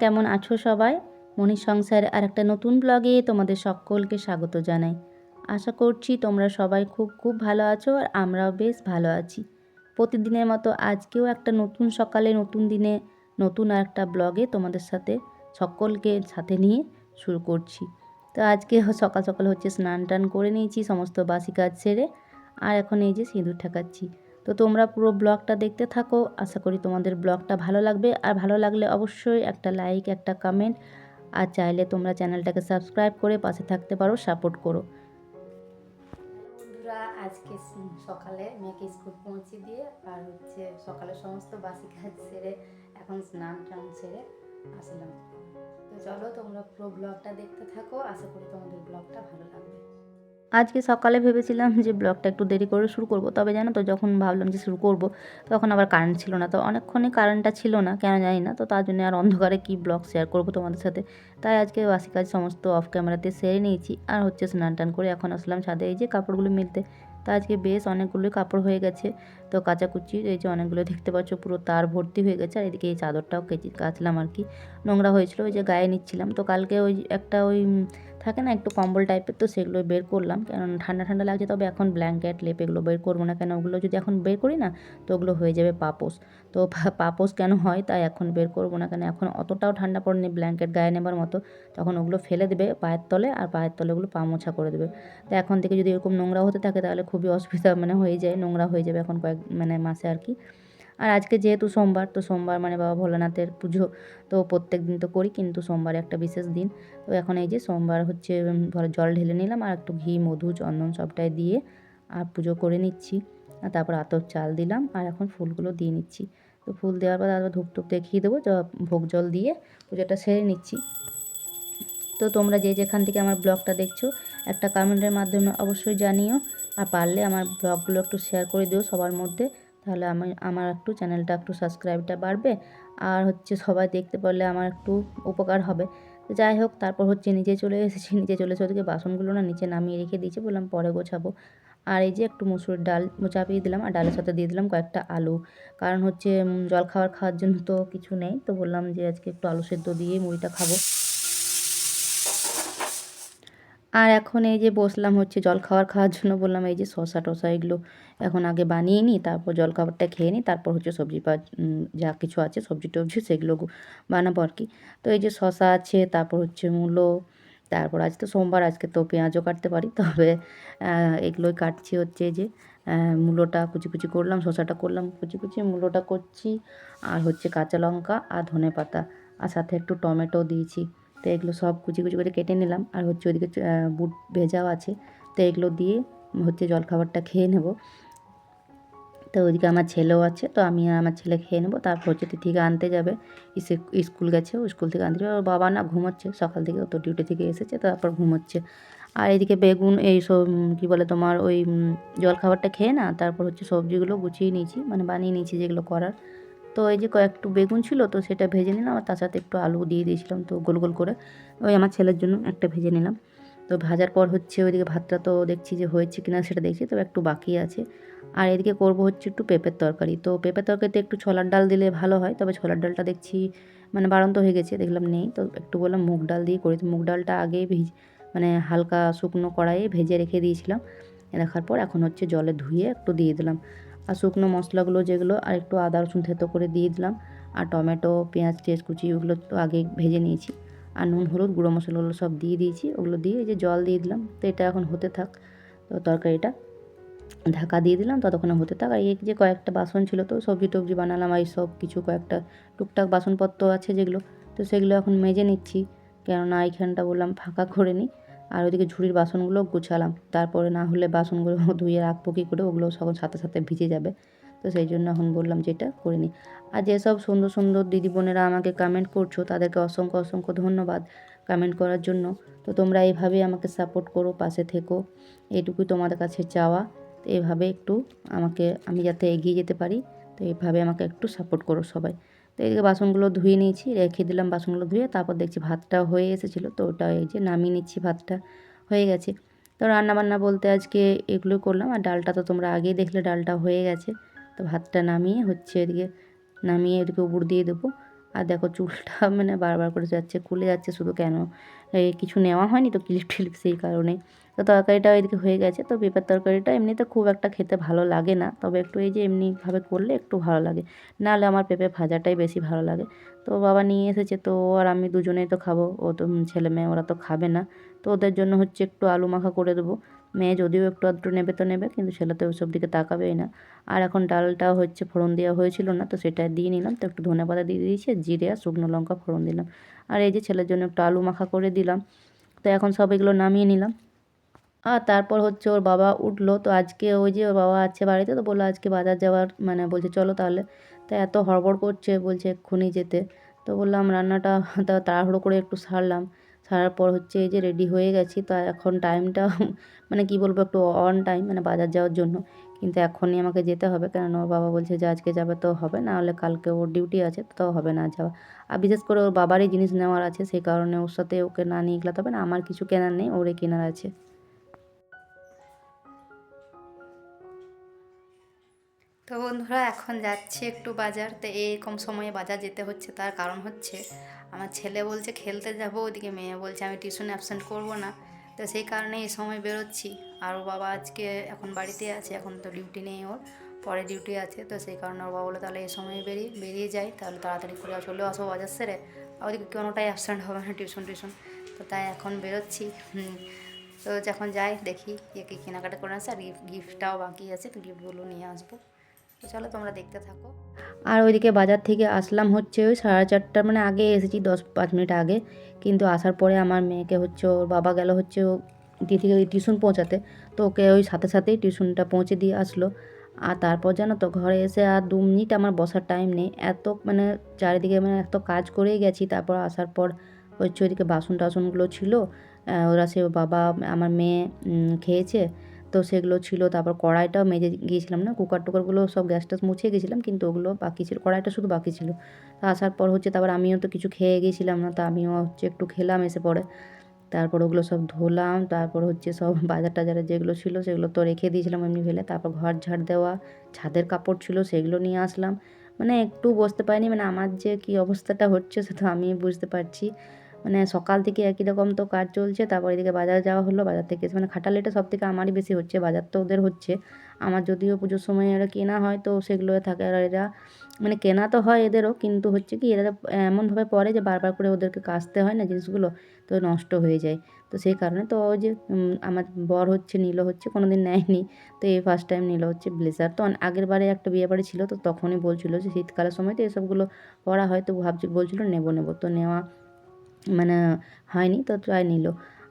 কেমন আছো সবাই? মনির সংসার আর একটা নতুন ব্লগে তোমাদের সকলকে স্বাগত জানাই। আশা করছি তোমরা সবাই খুব খুব ভালো আছো আর আমরাও বেশ ভালো আছি। প্রতিদিনের মতো আজকেও একটা নতুন সকালে, নতুন দিনে, নতুন আর একটা ব্লগে তোমাদের সাথে সকলকে সাথে নিয়ে শুরু করছি। তো আজকে সকাল সকাল হচ্ছে স্নান টান করে নিয়েছি, সমস্ত বাসি কাজ সেরে, আর এখন এই যে সিঁদুর ঠাকাচ্ছি। তো তোমরা পুরো ব্লগটা দেখতে থাকো। আশা করি তোমাদের ব্লগটা ভালো লাগবে। আর ভালো লাগলে অবশ্যই একটা লাইক একটা কমেন্ট আর চাইলে তোমরা চ্যানেলটাকে সাবস্ক্রাইব করে পাশে থাকতে পারো সাপোর্ট করো। বন্ধুরা, আজকে সকালে মেয়েকে স্কুল পৌঁছে দিয়ে আর হচ্ছে সকালে সমস্ত বাসি কাজ সেরে এখন স্নান টান সেরে আসলাম। তো চলো তোমরা পুরো ব্লগটা দেখতে থাকো। আশা করি তোমাদের ব্লগটা ভালো লাগবে। আজকে সকালে ভেবেছিলাম যে ব্লগটা একটু দেরি করে শুরু করব, তবে জানো তো যখন ভাবলাম যে শুরু করব, তখন আবার কারেন্ট ছিল না। তো অনেকক্ষণই কারেন্টটা ছিল না, কেন জানি না। তো তার জন্য আর অন্ধকারে কি ব্লগ শেয়ার করব তোমাদের সাথে? তাই আজকে বাসি কাজ সমস্ত অফ ক্যামেরাতে সেরে নিয়েছি। আর হচ্ছে স্নান টান করে এখন আসলাম ছাদে, এই যে কাপড়গুলো মিলতে। তো আজকে বেশ অনেকগুলোই কাপড় হয়ে গেছে। তো কাচাকুচি, এই যে অনেকগুলো দেখতে পাচ্ছ, পুরো তার ভর্তি হয়ে গেছে। আর এদিকে এই চাদরটাও কেচি, কাচলাম আর কি। নোংরা হয়েছিল, ওই যে গায়ে নিচ্ছিলাম। তো কালকে ওই একটা ওই থাকে না, একটু কম্বল টাইপের তো সেগুলো বের করলাম। কারণ ঠান্ডা ঠান্ডা লাগছে তবে এখন ব্ল্যাঙ্কেট লেপ এগুলো বের করব না কেন? ওগুলো যদি এখন বের করি না, তো ওগুলো হয়ে যাবে পাপোস তো পাপোস কেন হয়? তাই এখন বের করব না কেন? এখন অতটাও ঠান্ডা পড়েনি ব্ল্যাঙ্কেট গায়ে নেবার মতো। তখন ওগুলো ফেলে দেবে পায়ের তলে আর পায়ের তলে ওগুলো পা মোছা করে দেবে। তো এখন থেকে যদি এরকম নোংরা হতে থাকে তাহলে খুবই অসুবিধা মানে হয়ে যায়, নোংরা হয়ে যাবে এখন কয়েক মানে মাসে আর কি। আর আজকে যেহেতু সোমবার, তো সোমবার মানে বাবা ভোলানাথের পুজো, তো প্রত্যেক দিন তো করি, কিন্তু সোমবার একটা বিশেষ দিন। তো এখন এই যে সোমবার হচ্ছে জল ঢেলে নিলাম আর একটু ঘি, মধু, চন্দন সবটাই দিয়ে আর পুজো করে নিচ্ছি। আর তারপর আতর চাল দিলাম আর এখন ফুলগুলো দিয়ে নিচ্ছি। তো ফুল দেওয়ার পর তারপর ধূপ টুপ দেখিয়ে দেবো ভোগ জল দিয়ে পুজোটা সেরে নিচ্ছি। তো তোমরা যে যেখান থেকে আমার ব্লগটা দেখছ, একটা কমেন্টের মাধ্যমে অবশ্যই জানিও। আর পারলে আমার ব্লগগুলো একটু শেয়ার করে দিও সবার মধ্যে। তাহলে আমি, আমার একটু চ্যানেলটা, একটু সাবস্ক্রাইবটা বাড়বে। আর হচ্ছে সবাই দেখতে পারলে আমার একটু উপকার হবে। যাই হোক, তারপর হচ্ছে নিচে চলে এসেছি, নিচে চলে এসে ওদিকে বাসনগুলো না নিচে নামিয়ে রেখে দিয়েছি, বললাম পরে গোছাবো। আর এই যে একটু মুসুর ডাল চাপিয়ে দিলাম, আর ডালের সাথে দিয়ে দিলাম কয়েকটা আলু। কারণ হচ্ছে জল খাবার খাওয়ার জন্য তো কিছু নেই, তো বললাম যে আজকে একটু আলু সেদ্ধ দিয়ে মুড়িটা খাব। আর এখন এই যে বসলাম হচ্ছে জল খাবার খাওয়ার জন্য, বললাম এই যে শশা টশা এগুলো এখন আগে বানিয়ে নিই তারপর জল খাবারটা খেয়ে নিই তারপর হচ্ছে সবজি পা যা কিছু আছে সবজি টবজি সেগুলো বানাবো আর কি। তো এই যে শশা আছে তারপর হচ্ছে মূলো তারপর আজ তো সোমবার আজকে তো পেঁয়াজও কাটতে পারি। তবে এগুলোই কাটছি হচ্ছে যে মূলোটা কুচি কুচি করলাম শশাটা করলাম কুচি কুচি মূলোটা করছি আর হচ্ছে কাঁচা লঙ্কা আর ধনে পাতা আর সাথে একটু টমেটো দিয়েছি। তো এগুলো সব কুচি কুচি করে কেটে নিলাম আর হচ্ছে আহ, বুট ভেজাও আছে। তো এগুলো দিয়ে হচ্ছে জলখাবারটা খেয়ে নেব। তো ওইদিকে আমার ছেলেও আছে তো আমি আর আমার ছেলে খেয়ে নেব। তারপর হচ্ছে তিথিকে আনতে যাবে। স্কুল গেছে স্কুল থেকে আনতে যাবে। বাবা না ঘুমোচ্ছে সকাল থেকে তো ডিউটি থেকে এসেছে তারপর ঘুমোচ্ছে। আর এদিকে বেগুন এই সব কী বলে তোমার ওই উম, জলখাবারটা খেয়ে না তারপর হচ্ছে সবজিগুলো গুছিয়ে নিয়েছি মানে বানিয়ে নিয়েছি যেগুলো করার। তো এই যে কয়েকটু বেগুন ছিল তো সেটা ভেজে নিলাম। আর তার সাথে একটু আলু দিয়ে দিয়েছিলাম তো গোল গোল করে। ওই আমার ছেলের জন্য একটা ভেজে নিলাম। তো ভাজার পর হচ্ছে ওইদিকে ভাতটা তো দেখছি যে হয়েছে কিনা সেটা দেখছি, তবে একটু বাকি আছে। আর এদিকে করব হচ্ছে একটু পেঁপের তরকারি। তো পেঁপের তরকারিতে একটু ছোলার ডাল দিলে ভালো হয়, তবে ছোলার ডালটা দেখছি মানে বাড়ন্ত হয়ে গেছে, দেখলাম নেই। তো একটু বললাম মুগ ডাল দিয়ে করি। মুগ ডালটা আগে ভিজ মানে হালকা শুকনো কড়াইয়ে ভেজে রেখে দিয়েছিলাম। রাখার পর এখন হচ্ছে জলে ধুয়ে একটু দিয়ে দিলাম। আর শুকনো মশলাগুলো যেগুলো, আর একটু আদা রসুন থেতো করে দিয়ে দিলাম। আর টমেটো, পেঁয়াজ টেস কুচি ওগুলো তো আগে ভেজে নিয়েছি। আর নুন, হলুদ, গুঁড়ো মশলাগুলো সব দিয়ে দিয়েছি। ওগুলো দিয়ে এই যে জল দিয়ে দিলাম। তো এটা এখন হতে থাক। তো তরকারিটা ঢাকা দিয়ে দিলাম। ততক্ষণে হতে থাক। আর এই যে কয়েকটা বাসন ছিল তো, সবজি টবজি বানালাম আর সব কিছু কয়েকটা টুকটাক বাসনপত্র আছে যেগুলো। তো সেগুলো এখন মেজে নিচ্ছি। কেননা এইখানটা বললাম ফাঁকা করে নিই আর ওইদিকে ঝুড়ির বাসনগুলো গুছালাম। তারপরে না হলে বাসনগুলো ধুয়ে রাখব কী করে? ওগুলো সব সাথে সাথে ভিজে যাবে। তো সেই জন্য এখন বললাম যে এটা করে নিই আর যেসব সুন্দর সুন্দর দিদি বোনেরা আমাকে কমেন্ট করছ, তাদেরকে অসংখ্য অসংখ্য ধন্যবাদ কমেন্ট করার জন্য। তো তোমরা এইভাবেই আমাকে সাপোর্ট করো, পাশে থেকো। এইটুকুই তোমাদের কাছে চাওয়া। তো এইভাবে একটু আমাকে, আমি যাতে এগিয়ে যেতে পারি, তো এইভাবে আমাকে একটু সাপোর্ট করো সবাই। তো এদিকে বাসনগুলো ধুয়ে নিয়েছি, রেখে দিলাম বাসনগুলো ধুয়ে, তারপর দেখছি ভাতটা হয়ে এসেছিল, তো ওটা এই যে নামিয়ে নিচ্ছি ভাতটা, হয়ে গেছে। তো রান্নাবান্না বলতে আজকে এগুলো করলাম, আর ডালটা তো তোমরা আগেই দেখলে, ডালটা হয়ে গেছে। তো ভাতটা নামিয়ে হচ্ছে এদিকে নামিয়ে এদিকে উপর দিয়ে দেবো। আর দেখো চুলটা মানে বারবার করে যাচ্ছে, খুলে যাচ্ছে শুধু কেন? এই কিছু নেওয়া হয়নি তো ক্লিপ টিলিপ সেই কারণে। তো তরকারিটা এদিকে হয়ে গেছে, তো পেঁপের তরকারিটা এমনিতে খুব একটা খেতে ভালো লাগে না। তবে একটু এই যে এমনিভাবে করলে একটু ভালো লাগে, নাহলে আমার পেঁপে ভাজাটাই বেশি ভালো লাগে। তো বাবা নিয়ে এসেছে, তো আর আমি দুজনেই তো খাব, ও তো ছেলে মেয়ে, ওরা তো খাবে না। তো ওদের জন্য হচ্ছে একটু আলু মাখা করে দেবো। মেয়ে যদিও একটু আধটু নেবে তো নেবে, কিন্তু ছেলে তো ওইসব দিকে তাকাবেই না। আর এখন ডালটা হচ্ছে ফোড়ন দেওয়া হয়েছিল না, তো সেটা দিয়ে নিলাম, তো একটু ধনে পাতা দিয়ে দিয়েছি জিরে আর শুকনো লঙ্কা ফোড়ন দিলাম। আর এই যে ছেলের জন্য একটু আলু মাখা করে দিলাম, তো এখন সব এগুলো নামিয়ে নিলাম। আর তারপর হচ্ছে ওর বাবা উঠল, তো আজকে ওই যে ওর বাবা আছে বাড়িতে, তো বলল আজকে বাজার যাওয়ার মানে বলছে চলো তাহলে। তো এত হড়বড় করছে, বলছে এক্ষুনি যেতে। তো বললাম রান্নাটা তাড়াহুড়ো করে একটু সারলাম। সারার পর হচ্ছে এই যে রেডি হয়ে গেছি। তো এখন টাইমটা মানে কি বলব একটু অন টাইম মানে বাজার যাওয়ার জন্য। কিন্তু এখনই আমাকে যেতে হবে। কেননা ওর বাবা বলছে যে আজকে যাবে তো হবে, না হলে কালকে ওর ডিউটি আছে, তো হবে না যাওয়া। আর বিশেষ করে ওর বাবারই জিনিস নেওয়ার আছে, সেই কারণে ওর সাথে ওকে না নিয়ে গেলাতে হবে, না আমার কিছু কেনার নেই ওরে কেনার আছে। তো বন্ধুরা, এখন যাচ্ছি একটু বাজার। তো কম সময়ে বাজার যেতে হচ্ছে, তার কারণ হচ্ছে আমার ছেলে বলছে খেলতে যাব, ওদিকে মেয়ে বলছে আমি টিউশন অ্যাবসেন্ট করব না। তো সেই কারণে এই সময় বেরোচ্ছি। আর ওর বাবা আজকে এখন বাড়িতে আছে, এখন তো ডিউটি নেই ওর, পরে ডিউটি আছে। তো সেই কারণে ওর বাবা বলে তাহলে এই সময় বেরিয়ে বেরিয়ে যাই, তাহলে তাড়াতাড়ি করে চলে আসব বাজার সেরে। আর ওদিকে কোনোটাই অ্যাবসেন্ট হবে না টিউশন টিউশন। তো তাই এখন বেরোচ্ছি। তো যখন যাই দেখি কে কী কেনাকাটা করে আসে, আর গিফটটাও বাকি আছে, তো গিফটগুলো নিয়ে আসব। তো চলো তোমরা দেখতে থাকো। আর ওইদিকে বাজার থেকে আসলাম হচ্ছে ওই সাড়ে চারটার মানে আগে এসেছি দশ পাঁচ মিনিট আগে। কিন্তু আসার পরে আমার মেয়েকে হচ্ছে ওর বাবা গেল হচ্ছে ও দিয়ে থেকে ওই টিউশন পৌঁছাতে। তো ওকে ওই সাথে সাথেই টিউশনটা পৌঁছে দিয়ে আসলো। আর তারপর জানো তো ঘরে এসে আর দু মিনিট আমার বসার টাইম নেই। এত মানে চারিদিকে মানে এত কাজ করেই গেছি। তারপর আসার পর হচ্ছে ওইদিকে বাসন টাসনগুলো ছিল ওরা সে বাবা, আমার মেয়ে খেয়েছে। তো সেগুলো ছিল। তারপর কড়াইটাও মেজে গিয়েছিলাম না, কুকার টুকারগুলো সব গ্যাস ট্যাস মুছিয়ে গেছিলাম, কিন্তু ওগুলো বাকি ছিল, কড়াইটা শুধু বাকি ছিল। তো আসার পর হচ্ছে তারপর আমিও তো কিছু খেয়ে গিয়েছিলাম না, তা আমিও হচ্ছে একটু খেলাম এসে পরে। তারপর ওগুলো সব ধুলাম, তারপর হচ্ছে সব বাজার টাজারে যেগুলো ছিল সেগুলো তো রেখে দিয়েছিলাম এমনি ফেলে। তারপর ঘর ঝাড় দেওয়া, ছাদের কাপড় ছিল সেগুলো নিয়ে আসলাম। মানে একটু বসতে পারিনি মানে আমার যে কী অবস্থাটা হচ্ছে সেটা আমি বুঝতে পারছি। মানে সকাল থেকে একই রকম তো কাজ চলছে, তারপর এদিকে বাজার যাওয়া হলো, বাজার থেকে মানে খাটালিটা সব থেকে আমারই বেশি হচ্ছে, বাজার তো ওদের হচ্ছে। আমার যদিও পুজোর সময় এরা কেনা হয়, তো সেগুলো থাকে আর এরা মানে কেনা তো হয় এদেরও, কিন্তু হচ্ছে কি এরা এমনভাবে পরে যে বারবার করে ওদেরকে কাচতে হয় না জিনিসগুলো, তো নষ্ট হয়ে যায়। তো সেই কারণে তো ওই যে আমার বর হচ্ছে নিল হচ্ছে কোনো দিন নেয়নি, তো এই ফার্স্ট টাইম নিল হচ্ছে ব্লেজার তো আগের বারে একটা বিয়ে বাড়ি ছিল, তো তখনই বলছিল যে শীতকালের সময় তো এসবগুলো পরা হয়, তো ভাবছি বলছিল নেব নেব। তো নেওয়া মানে হয়নি, তো ট্রাই নিল।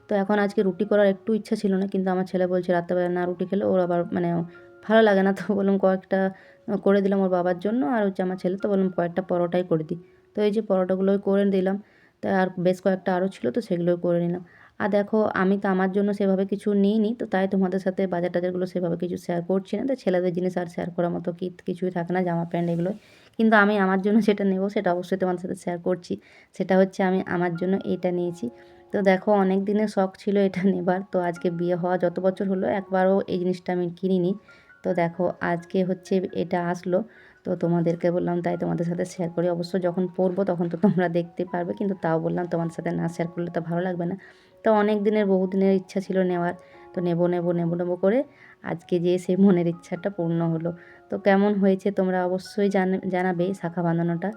তো এখন আজকে রুটি করার একটু ইচ্ছা ছিল না, কিন্তু আমার ছেলে বলছে রাত্রেবেলা না রুটি খেলে ওর আবার মানে ভালো লাগে না, তো বললাম কয়েকটা করে দিলাম ওর বাবার জন্য, আর হচ্ছে আমার ছেলে, তো বললাম কয়েকটা পরোটাই করে দিই। তো এই যে পরোটাগুলোই করে দিলাম, তো আর বেশ কয়েকটা আরও ছিল, তো সেগুলোই করে নিলাম। আর দেখো, আমি তো আমার জন্য সেভাবে কিছু নিইনি, তো তাই তোমাদের সাথে বাজার টাজারগুলো সেভাবে কিছু শেয়ার করছি না, তো ছেলেদের জিনিস আর শেয়ার করার মতো কি, কিছুই থাকে না জামা প্যান্ট এগুলো কিন্তু আমি আমার জন্য যেটা নেব সেটা অবশ্যই তোমার সাথে শেয়ার করছি। সেটা হচ্ছে আমি আমার জন্য এইটা নিয়েছি। তো দেখো অনেক দিনের শখ ছিল এটা নেবার। তো আজকে বিয়ে হওয়া যত বছর হলো একবারও এই জিনিসটা আমি কিনিনি। তো দেখো আজকে হচ্ছে এটা আসলো। তো তোমাদেরকে বললাম তাই তোমাদের সাথে শেয়ার করি। অবশ্য যখন পরবো তখন তো তোমরা দেখতে পারবে। কিন্তু তাও বললাম তোমাদের সাথে না শেয়ার করলে তো ভালো লাগবে না। তো অনেক দিনের বহু দিনের ইচ্ছা ছিল নেওয়ার। তো নেব নেব নেব নেব করে আজকে যে সেই মনের ইচ্ছাটা পূর্ণ হলো। তো কেমন হয়েছে তোমরা অবশ্যই জান- জানাবে শাখা বাঁধানোটা।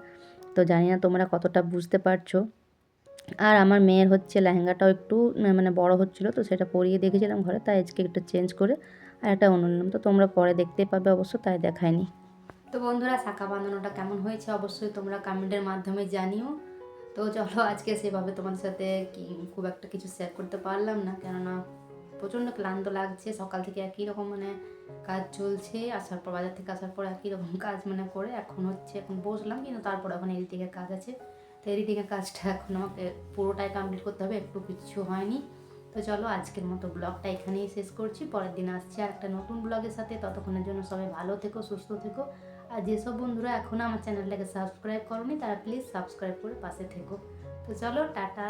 তো জানি না তোমরা কতটা বুঝতে পারছ। আর আমার মেয়ের হচ্ছে লেহেঙ্গাটাও একটু মানে বড় হচ্ছিল তো সেটা পরিয়ে দেখেছিলাম ঘরে, তাই আজকে একটু চেঞ্জ করে আর একটা অন্য তো তোমরা পরে দেখতে পাবে অবশ্য, তাই দেখায়নি। তো বন্ধুরা, শাখা বাঁধানোটা কেমন হয়েছে অবশ্যই তোমরা কমেন্টের মাধ্যমে জানিও। তো চলো আজকে সেভাবে তোমাদের সাথে খুব একটা কিছু শেয়ার করতে পারলাম না, কেননা প্রচণ্ড ক্লান্ত লাগছে, সকাল থেকে একই রকম মানে কাজ চলছে, আসার পর, বাজার থেকে আসার পর একই রকম কাজ মানে করে, এখন হচ্ছে, এখন বসলাম, কিন্তু তারপর এখন এডিটিংয়ের কাজ আছে। তো এডিটিংয়ের কাজটা এখন আমাকে পুরোটাই কমপ্লিট করতে হবে, একটু কিছু হয়নি। তো চলো, আজকের মতো ব্লগটা এখানেই শেষ করছি। পরের দিন আসছি আর একটা নতুন ব্লগের সাথে। ততক্ষণের জন্য সবাই ভালো থেকো, সুস্থ থেকো। আর যেসব বন্ধুরা এখনও আমার চ্যানেলটাকে সাবস্ক্রাইব করনি, তারা প্লিজ সাবস্ক্রাইব করে পাশে থেকো। তো চলো, টাটা।